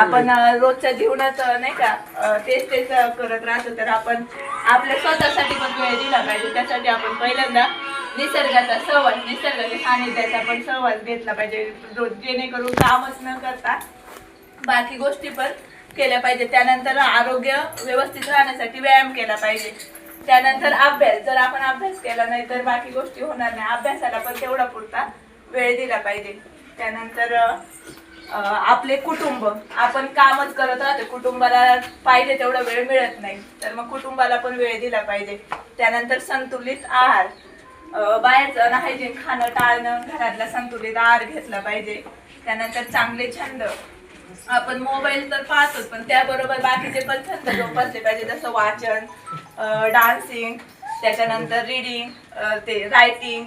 आपण रोजच्या जीवनात नाही का तेच तेच करत राहतो. तर आपण आपल्या स्वतःसाठी पण वेळ दिला पाहिजे. त्यासाठी आपण पहिल्यांदा निसर्गाचा सहवास निसर्गाच्या सानिध्याचा पण सहवास घेतला पाहिजे. रोज जेणेकरून कामच न करता बाकी गोष्टी पण केल्या पाहिजे. त्यानंतर आरोग्य व्यवस्थित राहण्यासाठी व्यायाम केला पाहिजे. त्यानंतर अभ्यास. जर आपण अभ्यास केला नाही तर बाकी गोष्टी होणार नाही. अभ्यासाला पण तेवढा पुरता वेळ दिला पाहिजे. त्यानंतर आपले कुटुंब. आपण कामच करत राहतो. कुटुंबाला पाहिजे तेवढा वेळ मिळत नाही. तर मग कुटुंबाला पण वेळ दिला पाहिजे. त्यानंतर संतुलित आहार. बाहेरचं हायजीन खाणं टाळणं घरातला संतुलित आहार घेतला पाहिजे. त्यानंतर चांगले छंद. आपण मोबाईल तर पाहतोच पण त्याबरोबर बाकीचे पण छंद जोपासले पाहिजे जसं वाचन डान्सिंग त्याच्यानंतर रिडिंग ते रायटिंग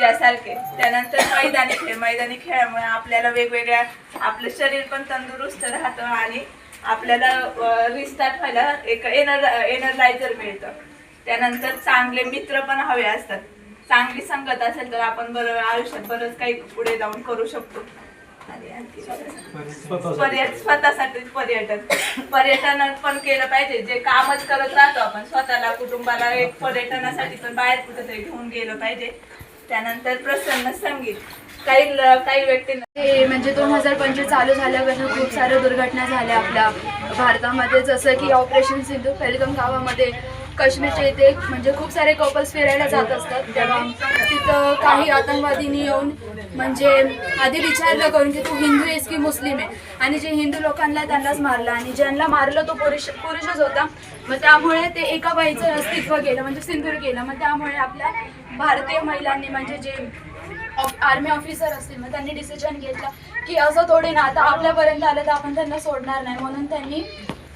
यासारखे. त्यानंतर मैदानी खेळ. मैदानी खेळामुळे आपल्याला वेगवेगळ्या आपलं शरीर पण तंदुरुस्त राहतं आणि आपल्याला रिस्टार्ट व्हायला एक एनर एनर्जायझर मिळतं. त्यानंतर चांगले मित्र पण हवे असतात. चांगली संगत असेल तर आपण बरं आयुष्यात बरंच काही पुढे जाऊन करू शकतो. आणि स्वतःसाठी पर्यटन. पर्यटन पण केलं पाहिजे. जे कामच करत राहतो आपण. स्वतःला कुटुंबाला एक पर्यटनासाठी पण बाहेर कुठेतरी घेऊन गेलं पाहिजे. त्यानंतर प्रसन्न संगीत. काही काही व्यक्तींना हे म्हणजे दोन हजार पंचवीस चालू झाल्यापासून खूप साऱ्या दुर्घटना झाल्या आपल्या भारतामध्ये. जसं की ऑपरेशन सिंधू पेलगाम गावामध्ये काश्मीरच्या इथे म्हणजे खूप सारे कपल्स फिरायला जात असतात. तेव्हा तिथं काही आतंकवादींनी येऊन म्हणजे आधी विचारलं करून की तू हिंदू आहेस की मुस्लिम आहे? आणि जे हिंदू लोकांना त्यांनाच मारलं आणि ज्यांना मारलं तो पुरुष पुरुषच होता. मग त्यामुळे ते एका बाईचं अस्तित्व केलं म्हणजे सिंदूर केलं मग त्यामुळे आपल्या भारतीय महिलांनी म्हणजे जे आर्मी ऑफिसर असतील मग त्यांनी डिसिजन घेतलं की असं थोडे ना आता आपल्यापर्यंत आलं तर आपण त्यांना सोडणार नाही. म्हणून त्यांनी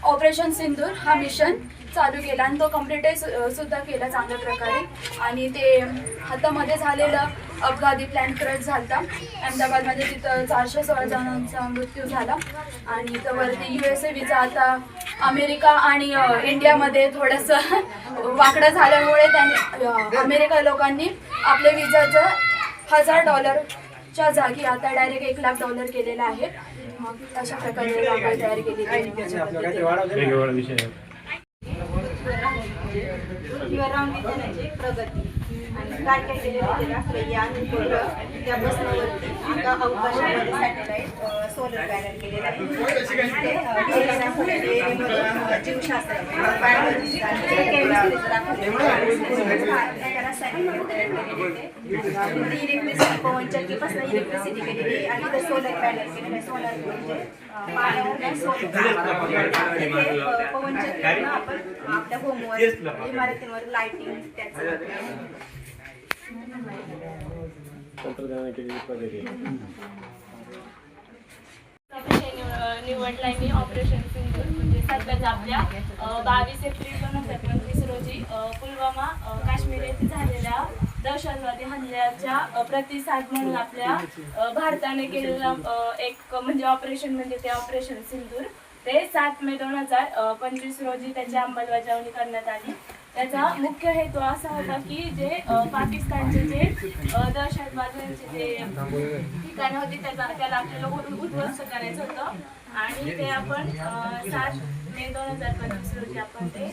ऑपरेशन सिंदूर हा मिशन चालू केला आणि तो कम्प्लीटही सु- सुद्धा केला चांगल्या प्रकारे. आणि ते हातामध्ये झालेलं अपघाती प्लॅन क्रॅश झाला अहमदाबादमध्ये तिथं चारशे सोळा जणांचा मृत्यू झाला. आणि तर वरती यू एस ए विजा आता अमेरिका आणि इंडियामध्ये थोडंसं वाकडं झाल्यामुळे त्यांनी अमेरिका लोकांनी आपल्या विजाचं हजार डॉलरच्या जागी आता डायरेक्ट एक लाख डॉलर केलेला आहे. मग अशा प्रकारे रांगोळी तयार केलेली विज्ञानाची प्रगती. आणि काय काय केलेलं ते दाखवले आणि पुढं त्या बसण्यावरती आता अवकाशामध्ये सॅटेलाइट सोलर पॅनल केलेलं आहे. आणि ते अ, विज्ञानामध्ये एरियामध्ये, अ, जीवशास्त्र biology आणि chemistry चं दाखवलेलं आहे. हा, त्या रसायन तयार केलेले ते. आणि इलेक्ट्रिसिटी पवनचक्कीपासून इलेक्ट्रिसिटी केलेली आहे. आणि इथं सोलर पॅनल केलेलं आहे. सोलर म्हणजे अ, पाण्यावर सोलर पवनचक्कीनं आपण आपल्या होमवर इमारतींवर लाइटिंग त्याचं तंत्रज्ञानाने केलेली प्रगती विषय निवडलाय मी ऑपरेशन म्हणजे सध्याच आपल्या बावीस एप्रिल दोन हजार पंचवीस रोजी पुलवामा काश्मीर येथे झालेल्या दहशतवादी हल्ल्याच्या प्रतिसाद म्हणून आपल्या भारताने केलेलं एक म्हणजे ऑपरेशन म्हणजे ते ऑपरेशन सिंधूर. ते सात मे दोन हजार पंचवीस रोजी त्याची अंमलबजावणी करण्यात आली. त्याचा मुख्य हेतू असा होता की जे पाकिस्तानचे जे दहशतवाद्यांचे जे ठिकाणं होती त्याचा त्याला आपल्याला उद- उद्ध्वस्त करायचं होतं. आणि ते आपण सात मे दोन हजार पंचवीस रोजी आपण ते